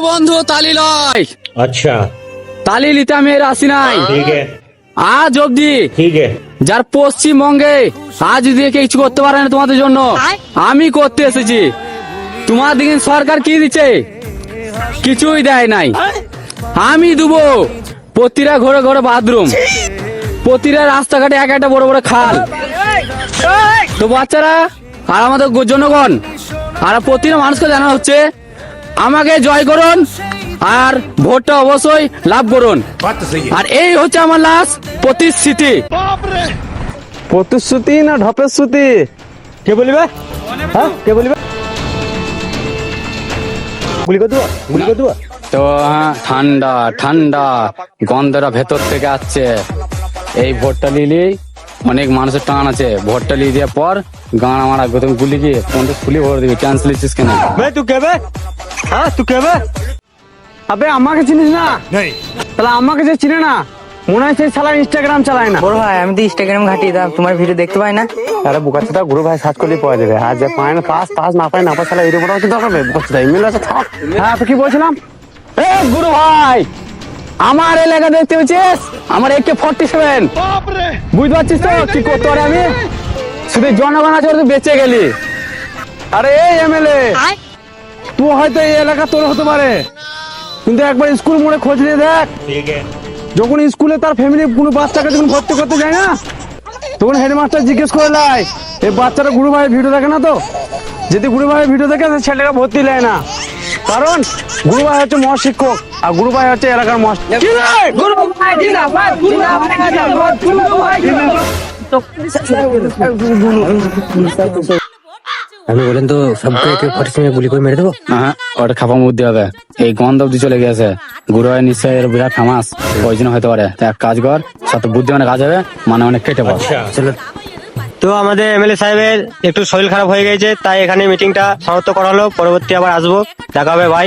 বন্ধু তালি লয়। আচ্ছা। তালি লিতে আমি এর আসি নাই। আজ অব্দি যার পশ্চিমবঙ্গে আজ দিয়ে কিছু করতে পারে না তোমাদের জন্য আমি করতে এসেছি। তোমার দিকে সরকার কি দিচ্ছে? কিছুই দেয় নাই। আমি দেবো। প্রতিটা ঘরে ঘরে বাথরুম। প্রতিটা রাস্তাঘাটে এক একটা বড় বড় খাল। তো বাচ্চারা আর আমাদের জনগণ আর প্রতিটা মানুষকে জানা হচ্ছে আমাকে জয় করুন আর ভোটটা অবশ্যই লাভ করুন। আর এই হচ্ছে আমার লাস্ট প্রতিশ্রুতি। প্রতিশ্রুতি না ঢপের শ্রুতি? কে বলিবে? হ্যাঁ? কে বলিবে? গুলি করে দেবো গুলি করে দেবো। তো হ্যাঁ ঠান্ডা ঠান্ডা গন্ধটা ভেতর থেকে আসছে। এই ভোটটা নিলেই অনেক মানুষের টান আছে। ভোটটা নিয়ে দেওয়ার পর গান মারা তুমি গুলি গিয়ে পঞ্চাশ ফুলি ভরে দিবি। ক্যান্সেল দিচ্ছিস কেন? তুই কে বে? হ্যাঁ তুই কে বে? আবে আমাকে চিনিস না? তাহলে আমাকে যে চিনে না মনে হয় সেই শালা ইনস্টাগ্রাম চালায় না। বড় ভাই আমি তো ইনস্টাগ্রাম ঘাটি তা তোমার ভিডিও দেখতে পাই না। আরে বুকাচ্ছটা গুরু ভাই সার্চ করলে পাওয়া যাবে। আর যে পায় না পাস পাস না পায় না পাস শালা এরকম হচ্ছে দরকার নেই। বুকাচ্ছটা ইমেল আছে থাক। হ্যাঁ তো কি বলছিলাম? এ গুরু ভাই আমার এলাকা দেখতে পেয়েছিস? আমার একে ফর্টি সেভেন বুঝতে পারছিস তো কি করতে পারে আমি? শুধু জনগণ আছে বেঁচে গেলি। আরে এই এমএলএ তো হয়তো এই এলাকা তোর হতে পারে কিন্তু একবার স্কুল মোড়ে খোঁজ নিয়ে দেখ যখন স্কুলে তার ফ্যামিলি কোনো বাচ্চাকে যখন ভর্তি করতে যায় না তখন হেডমাস্টার জিজ্ঞেস করে লাই এই বাচ্চারা গুরু ভাইয়ের ভিডিও দেখে না তো যদি গুরু ভাইয়ের ভিডিও দেখে সে ছেলেরা ভর্তি নেয় না কারণ গুরু ভাই হচ্ছে মহাশিক্ষক আর গুরু ভাই হচ্ছে এলাকার মহাশিক্ষক আমি বলেন তো সবকে হ্যাঁ? গুলি করে মেরে দেবো? হ্যাঁ ওটা খাপা বুদ্ধি হবে। এই গন্ধ অব্দি চলে গেছে গুরু হয় নিশ্চয় এর বিরাট ফেমাস ওই জন্য হতে পারে। এক কাজ কর সাথে বুদ্ধি অনেক কাজ হবে মানে অনেক কেটে পড়ে। আচ্ছা। চলো। তো আমাদের এমএলএ সাহেবের একটু শরীর খারাপ হয়ে গেছে তাই এখানে মিটিংটা সমাপ্ত করা হলো। পরবর্তী আবার আসব। দেখা হবে ভাই